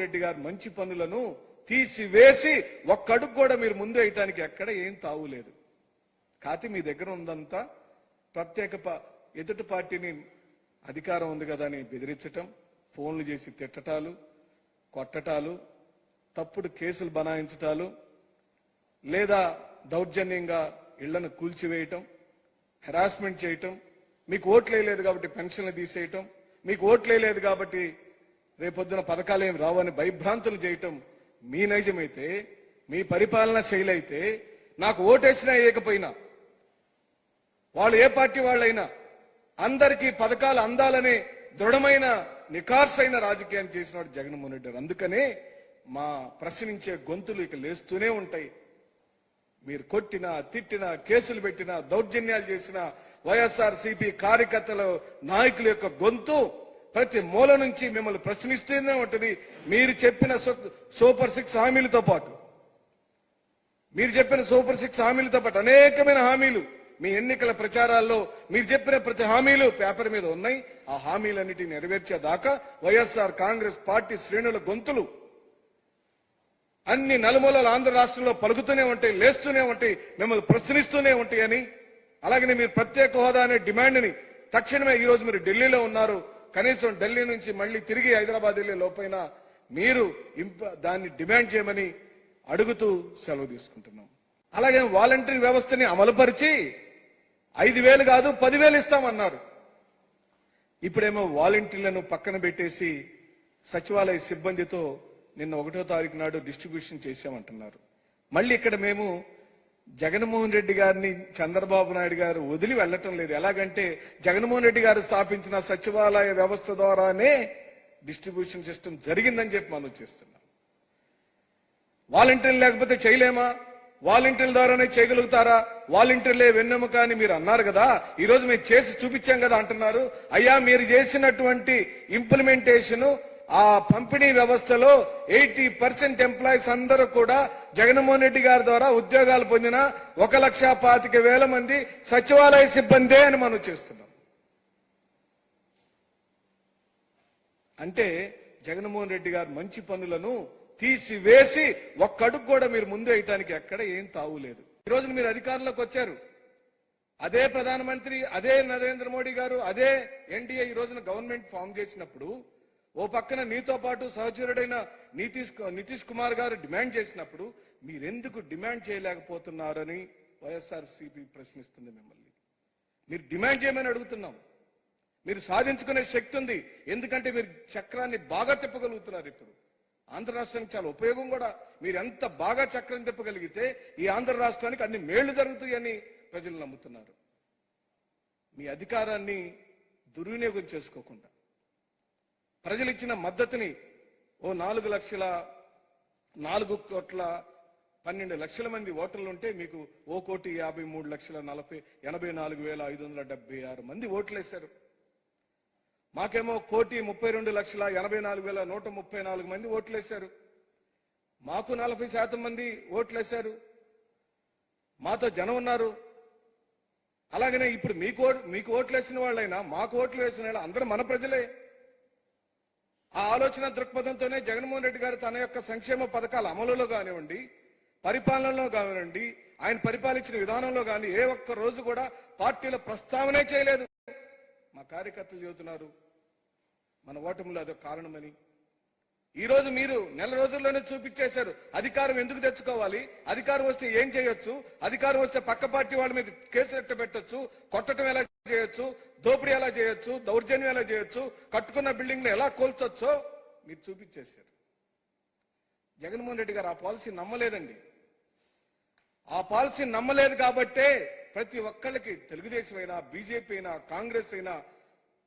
రెడ్డి గారు మంచి పనులను తీసివేసి ఒక్కడుగు కూడా మీరు ముందు వేయటానికి ఎక్కడ ఏం తావులేదు కాతి మీ దగ్గర ఉందంతా ప్రత్యేక ప- ఎదుటి పార్టీని అధికారం ఉంది కదా అని బెదిరించటం ఫోన్లు చేసి తిట్టటాలు కొట్టటాలు తప్పుడు కేసులు బనాయించటాలు లేదా దౌర్జన్యంగా ఇళ్ళను కూల్చివేయటం హెరాస్మెంట్ చేయటం మీకు ఓట్లు వేయలేదు కాబట్టి పెన్షన్లు తీసేయటం మీకు ఓట్లు వేయలేదు కాబట్టి రేపొద్దున పథకాలు ఏం రావని భయభ్రాంతులు చేయటం మీ నైజమైతే మీ పరిపాలన శైలి అయితే నాకు ఓటేసినా వేయకపోయినా వాళ్ళు ఏ పార్టీ వాళ్ళైనా అందరికీ పథకాలు అందాలనే దృఢమైన నికార్సైన రాజకీయాన్ని చేసినాడు జగన్మోహన్ రెడ్డి అందుకనే మా ప్రశ్నించే గొంతులు ఇక లేస్తూనే ఉంటాయి. మీరు కొట్టినా తిట్టినా కేసులు పెట్టినా దౌర్జన్యాలు చేసిన వైఎస్ఆర్ సిపి కార్యకర్తల నాయకుల యొక్క గొంతు ప్రతి మూల నుంచి మిమ్మల్ని ప్రశ్నిస్తూనే ఉంటుంది మీరు చెప్పిన సూపర్ సిక్స్ హామీలతో పాటు. మీరు చెప్పిన సూపర్ సిక్స్ హామీలతో పాటు అనేకమైన హామీలు. మీ ఎన్నికల ప్రచారాల్లో మీరు చెప్పిన ప్రతి హామీలు పేపర్ మీద ఉన్నాయి. ఆ హామీలన్నిటిని నెరవేర్చేదాకా వైఎస్ఆర్ కాంగ్రెస్ పార్టీ శ్రేణుల గొంతులు అన్ని నలుమూలల ఆంధ్ర రాష్ట్రంలో పలుకుతూనే ఉంటాయి లేస్తూనే ఉంటాయి మిమ్మల్ని ప్రశ్నిస్తూనే ఉంటాయి అని. అలాగనే మీరు ప్రత్యేక హోదా అనే డిమాండ్ని తక్షణమే ఈ రోజు మీరు ఢిల్లీలో ఉన్నారు. కనీసం ఢిల్లీ నుంచి మళ్ళీ తిరిగి హైదరాబాద్ వెళ్ళే లోపైన మీరు దాన్ని డిమాండ్ చేయమని అడుగుతూ సెలవు తీసుకుంటున్నాం. అలాగే వాలంటరీ వ్యవస్థని అమలుపరిచి ఐదు వేలు కాదు పదివేలు ఇస్తామన్నారు. ఇప్పుడేమో వాలంటీర్లను పక్కన పెట్టేసి సచివాలయ సిబ్బందితో నిన్న ఒకటో తారీఖు నాడు డిస్ట్రిబ్యూషన్ చేశామంటున్నారు. మళ్ళీ ఇక్కడ మేము జగన్మోహన్ రెడ్డి గారిని చంద్రబాబు నాయుడు గారు వదిలి వెళ్ళటం లేదు. ఎలాగంటే జగన్మోహన్ రెడ్డి గారు స్థాపించిన సచివాలయ వ్యవస్థ ద్వారానే డిస్ట్రిబ్యూషన్ సిస్టమ్ జరిగిందని చెప్పి మనం చేస్తున్నాం. వాలంటీర్లు లేకపోతే చేయలేమా? వాలంటీర్ల ద్వారానే చేయగలుగుతారా? వాలంటీర్లే వెన్నెముక అని మీరు అన్నారు కదా? ఈరోజు మేము చేసి చూపించాం కదా అంటున్నారు. అయ్యా మీరు చేసినటువంటి ఇంప్లిమెంటేషన్ ఆ పంపిణీ వ్యవస్థలో ఎయిటీ పర్సెంట్ ఎంప్లాయీస్ అందరూ కూడా జగన్మోహన్ రెడ్డి గారి ద్వారా ఉద్యోగాలు పొందిన ఒక లక్ష పాతిక వేల మంది సచివాలయ సిబ్బందే అని మనం చేస్తున్నాం. అంటే జగన్మోహన్ రెడ్డి గారు మంచి పనులను తీసివేసి ఒక్కడుగు కూడా మీరు ముందు వేయటానికి ఎక్కడ ఏం తావులేదు ఈ రోజున మీరు అధికారంలోకి వచ్చారు. అదే ప్రధానమంత్రి అదే నరేంద్ర మోడీ గారు అదే ఎన్డీఏ ఈ రోజున గవర్నమెంట్ ఫామ్ చేసినప్పుడు ఓ పక్కన నీతో పాటు సహచరుడైన నితీష్ నితీష్ కుమార్ గారు డిమాండ్ చేసినప్పుడు మీరెందుకు డిమాండ్ చేయలేకపోతున్నారని వైఎస్ఆర్ సిపి ప్రశ్నిస్తుంది మిమ్మల్ని. మీరు డిమాండ్ చేయమని అడుగుతున్నాం. మీరు సాధించుకునే శక్తి ఉంది. ఎందుకంటే మీరు చక్రాన్ని బాగా తిప్పగలుగుతున్నారు ఇప్పుడు. ఆంధ్ర రాష్ట్రానికి చాలా ఉపయోగం కూడా. మీరు ఎంత బాగా చక్రం తిప్పగలిగితే ఈ ఆంధ్ర రాష్ట్రానికి అన్ని మేళ్ళు జరుగుతాయని ప్రజలు నమ్ముతున్నారు. మీ అధికారాన్ని దుర్వినియోగం చేసుకోకుండా. ప్రజలు ఇచ్చిన మద్దతుని ఓ నాలుగు లక్షల నాలుగు కోట్ల పన్నెండు లక్షల మంది ఓటర్లు ఉంటే మీకు ఓ కోటి యాభై మూడు లక్షల నలభై ఎనభై నాలుగు వేల ఐదు వందల డెబ్బై ఆరు మంది ఓట్లేశారు. మాకేమో కోటి ముప్పై రెండు లక్షల ఎనభై నాలుగు వేల నూట ముప్పై నాలుగు మంది ఓట్లేశారు. మాకు నలభై శాతం మంది ఓట్లేశారు. మాతో జనం ఉన్నారు. అలాగనే ఇప్పుడు మీకు ఓట్- మీకు ఓట్లు వేసిన వాళ్ళైనా మాకు ఓట్లు వేసిన వాళ్ళు అందరూ మన ప్రజలే. ఆ ఆలోచన దృక్పథంతోనే జగన్మోహన్ రెడ్డి గారు తన యొక్క సంక్షేమ పథకాల అమలులో కానివ్వండి పరిపాలనలో కానివ్వండి ఆయన పరిపాలించిన విధానంలో కానీ ఏ ఒక్క రోజు కూడా పార్టీల ప్రస్తావనే చేయలేదు. మా కార్యకర్తలు చెబుతున్నారు మన ఓటమిలో అదొక కారణమని. ఈ రోజు మీరు నెల రోజుల్లోనే చూపించేశారు. అధికారం ఎందుకు తెచ్చుకోవాలి? అధికారం వస్తే ఏం చేయొచ్చు? అధికారం వస్తే పక్క పార్టీ వాళ్ళ మీద కేసులు ఎట్ట పెట్టొచ్చు? కొట్టడం ఎలా చేయొచ్చు? దోపిడీ ఎలా చేయొచ్చు? దౌర్జన్యం ఎలా చేయొచ్చు? కట్టుకున్న బిల్డింగ్ ఎలా కోల్చొచ్చో మీరు చూపించేశారు. జగన్మోహన్ రెడ్డి గారు ఆ పాలసీ నమ్మలేదండి. ఆ పాలసీ నమ్మలేదు కాబట్టే ప్రతి ఒక్కళ్ళకి తెలుగుదేశం అయినా బీజేపీ అయినా కాంగ్రెస్ అయినా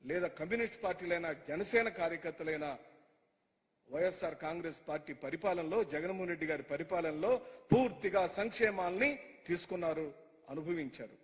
లేదా కమ్యూనిస్ట్ పార్టీలైనా జనసేన కార్యకర్తలైనా వైఎస్ఆర్ కాంగ్రెస్ పార్టీ పరిపాలనలో జగన్మోహన్ రెడ్డి గారి పరిపాలనలో పూర్తిగా సంక్షేమాల్ని తీసుకున్నారు అనుభవించారు.